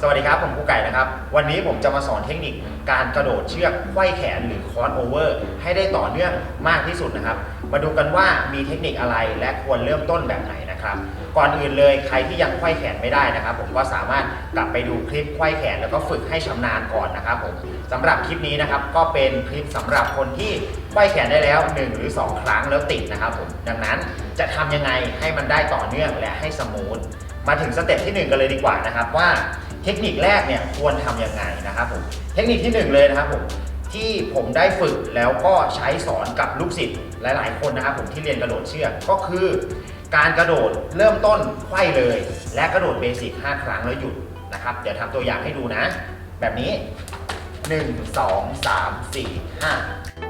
สวัสดีครับ ผมครูไก่นะครับ วันนี้ผมจะมาสอนเทคนิคการกระโดดเชือกไขว้แขนหรือคอร์สโอเวอร์ให้ได้ต่อเนื่องมากที่สุดนะครับ มาดูกันว่ามีเทคนิคอะไรและควรเริ่มต้นแบบไหนนะครับ ก่อนอื่นเลยใครที่ยังไขว้แขนไม่ได้นะครับ ผมก็สามารถกลับไปดูคลิปไขว้แขนแล้วก็ฝึกให้ชำนาญก่อนนะครับผมสำหรับคลิปนี้นะครับก็เป็นคลิปสำหรับคนที่ไขว้แขนได้แล้ว 1 หรือ 2 ครั้งแล้วติดนะครับผมดังนั้นจะทำยังไงให้มันได้ต่อเนื่องและให้สมูทมาถึงสเต็ปที่ 1 กันเลยดีกว่านะครับว่า ทคนิคแรกเนี่ยควรทำยังไงนะครับผมเทคนิคที่1เลยนะครับผมที่ผมได้ฝึกแล้วก็ใช้สอนกับลูกศิษย์หลาย ๆ คนนะครับผมที่เรียนกระโดดเชือกก็คือ การกระโดดเริ่มต้นไขว้เลย และกระโดดเบสิก5ครั้งแล้วหยุดนะครับเดี๋ยวทำตัวอย่างให้ดูนะ แบบนี้ 1 2 3 4 5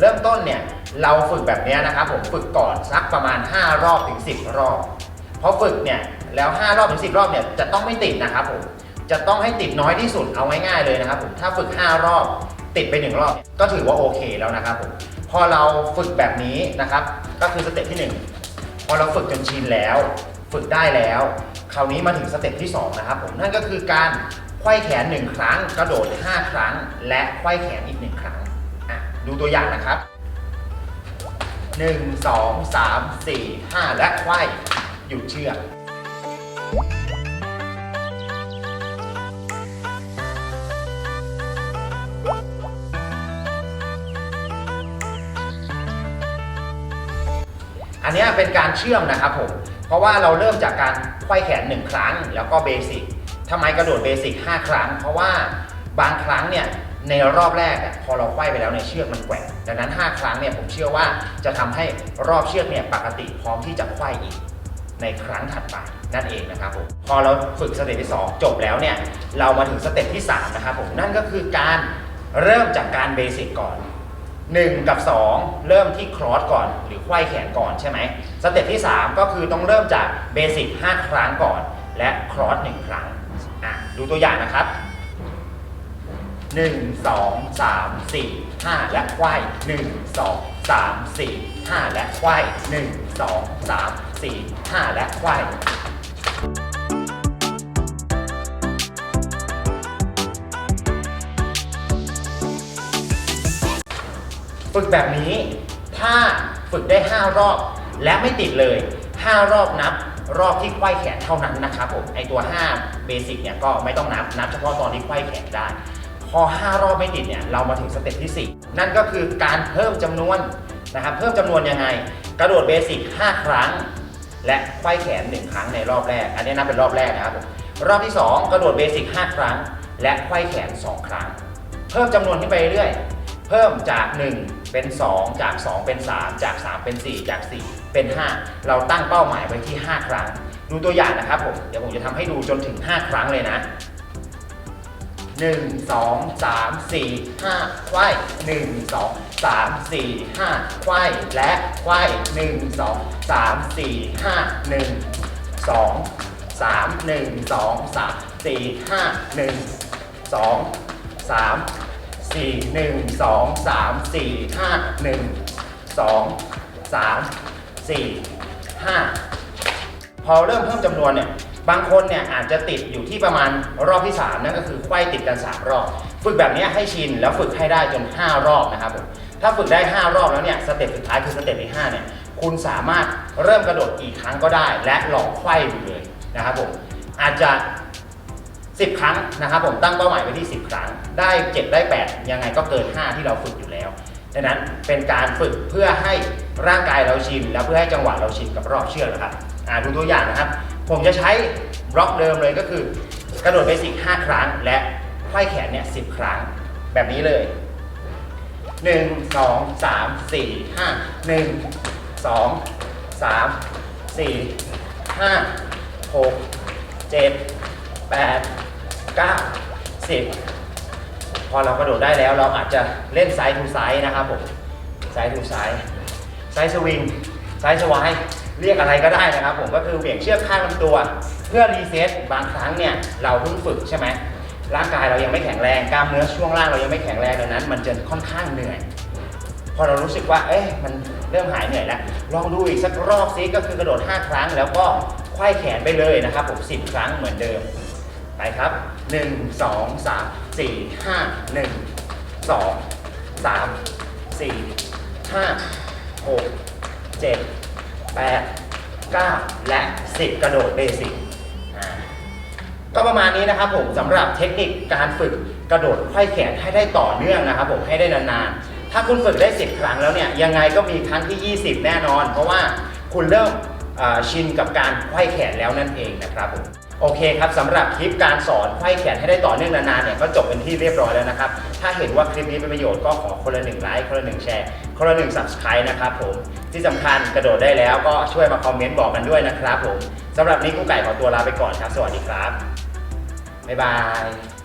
เริ่มต้นเนี่ยเราฝึกแบบนี้นะครับผมฝึกก่อนสักประมาณ 5 รอบถึง 10 รอบเพราะฝึกเนี่ยแล้ว 5 รอบถึง 10 รอบเนี่ยจะต้องไม่ติดนะครับผมจะต้องให้ติดน้อยที่สุดเอาง่ายๆเลยนะครับผมถ้าฝึก 5 รอบติดไป 1 รอบ ก็ถือว่าโอเคแล้วนะครับผมพอเราฝึกแบบนี้นะครับ ก็คือสเต็ปที่ 1 พอเราฝึกจนชินแล้ว ฝึกได้แล้ว คราวนี้มาถึงสเต็ปที่ 2 นะครับผมนั่นก็คือการไขว้แขน 1 ครั้ง กระโดด 5 ครั้ง และไขว้แขนอีก 1 ครั้ง ดูตัวอย่างนะครับ1 2 3 4 5และไขว้หยุดเชือกอันเนี้ยเป็นการเชื่อมนะครับผม เพราะว่าเราเริ่มจากการไขว้แขน 1 ครั้ง แล้วก็เบสิกทำไมกระโดดเบสิก5ครั้ง เพราะว่าบางครั้งเนี่ย ในรอบแรกอะพอเราไขว้ไปแล้วเนี่ยเชือกมันแกว่งดังนั้น 5 ครั้งเนี่ยผมเชื่อว่าจะทำให้รอบเชือกเนี่ยปกติพร้อมที่จะไขว้อีกในครั้งถัดไปนั่นเองนะครับผมพอเราฝึกสเต็ปที่ 2 จบแล้วเนี่ยเรามาถึงสเต็ปที่ 3 นะครับผมนั่นก็คือการเริ่มจากการเบสิกก่อน 1 กับ 2 เริ่มที่ครอสก่อน หรือไขว้แขนก่อนใช่ไหมสเต็ปที่ 3 ก็คือต้องเริ่มจากเบสิก5ครั้งก่อน และครอส1ครั้งดูตัวอย่างนะครับ 1 2 3 4 5 และไขว้1 2 3 4 5 และไขว้1 2 3 4 5 และไขว้ฝึกแบบนี้ ถ้าฝึกได้ 5 รอบ และไม่ติดเลย 5 รอบนับรอบที่ไขว้แขนเท่านั้นนะครับผมไอตัว 5 เบสิกเนี่ยก็ไม่ต้องนับนับเฉพาะตอนที่ไขว้แขนได้ พอ 5 รอบไม่ติดเนี่ยเรามาถึงสเต็ปที่ 4 นั่นก็คือการเพิ่มจำนวนนะครับเพิ่มจำนวนยังไง กระโดดเบสิก5ครั้ง และไขว้แขน 1 ครั้งในรอบแรก อันนี้นับเป็นรอบแรกนะครับผมรอบที่ 2 กระโดดเบสิก5ครั้ง และไขว้แขน 2 ครั้ง เพิ่มจำนวนขึ้นไปเรื่อยเพิ่มจาก 1 เป็น 2 จาก 2 เป็น 3 จาก 3 เป็น 4 จาก 4 เป็น 5 เราตั้งเป้าหมายไว้ที่ 5 ครั้ง ดูตัวอย่างนะครับผม เดี๋ยวผมจะทำให้ดูจนถึง 5 ครั้งเลยนะ 1 2 3 4 5ไขว้1 2 3 4 5ไขว้และไขว้1 2 3 4 5 1 2 3 1 2 3 4 5 1 2 3 4 1 2 3 4 5 1 2 3 4 5พอเริ่มเพิ่มจำนวนเนี่ย บางคนเนี่ยอาจจะติดอยู่ที่ประมาณรอบที่ 3 นั่นก็คือไขว้ติดกัน 3 รอบ ฝึกแบบนี้ให้ชินแล้วฝึกให้ได้จน 5 รอบนะครับผมถ้าฝึกได้ 5 รอบแล้วเนี่ยสเต็ปสุดท้ายคือสเต็ปที่5เนี่ยคุณสามารถเริ่มกระโดดอีกครั้งก็ได้ และลองไขว้ดูเลยนะครับผมอาจจะ 10 ครั้งนะครับผมตั้งเป้าหมายไว้ที่ 10 ครั้ง ได้7ได้ 8 ยังไงก็เกิน 5 ที่เราฝึกอยู่แล้วดังนั้นเป็นการฝึกเพื่อให้ร่างกายเราชิน แล้วเพื่อให้จังหวะเราชินกับรอบเชือกนะครับอ่าดูตัวอย่างนะครับ ผมจะใช้บล็อกเดิมเลยก็คือกระโดดเบสิก5ครั้ง และไขว้แขนเนี่ย10ครั้งแบบนี้เลย 1 2 3 4 5 1 2 3 4 5 6 7 8 9 10 พอเรากระโดดได้แล้วเราอาจจะเล่นไซด์ทูไซด์นะครับผมไซด์ทูไซด์ไซด์สวิงไซด์สวาย เรียกอะไรก็ได้นะครับผมก็คือเหวี่ยงเชือกข้างลำตัว เพื่อรีเซ็ตบางครั้งเนี่ยเราเพิ่งฝึกใช่ไหมร่างกายเรายังไม่แข็งแรงกล้ามเนื้อช่วงล่างเรายังไม่แข็งแรงดังนั้น มันจะค่อนข้างเหนื่อย พอเรารู้สึกว่า เอ๊ะมันเริ่มหายเหนื่อยแล้วลองดูอีกสักรอบซิก็คือกระโดด 5 ครั้ง แล้วก็ไขว้แขนไปเลยนะครับผม10 ครั้งเหมือนเดิมไปครับ 1 2 3 4 5 1 2 3 4 5 6 7 8 9 และ 10 กระโดดเบสิกก็ประมาณนี้นะครับผมสำหรับเทคนิคการฝึกกระโดดไขว้แขนให้ได้ต่อเนื่องนะครับผมให้ได้นานๆ ถ้าคุณฝึกได้ 10 ครั้งแล้วเนี่ยยังไงก็มีครั้งที่ 20 แน่นอน เพราะว่าคุณเริ่มชินกับการไขว้แขนแล้วนั่นเองนะครับผม โอเคครับสำหรับคลิปการสอนไขว้แขนให้ได้ต่อเนื่องนานๆเนี่ยก็จบเป็นที่เรียบร้อยแล้วนะครับ ถ้าเห็นว่าคลิปนี้เป็นประโยชน์ก็ขอคนละหนึ่งไลค์คนละหนึ่งแชร์คนละหนึ่งสับสไคร้นะครับผมที่สำคัญกระโดดได้แล้วก็ช่วยมาคอมเมนต์บอกกันด้วยนะครับผมสำหรับนี้กุ๊กไก่ขอตัวลาไปก่อนครับ สวัสดีครับบ๊ายบาย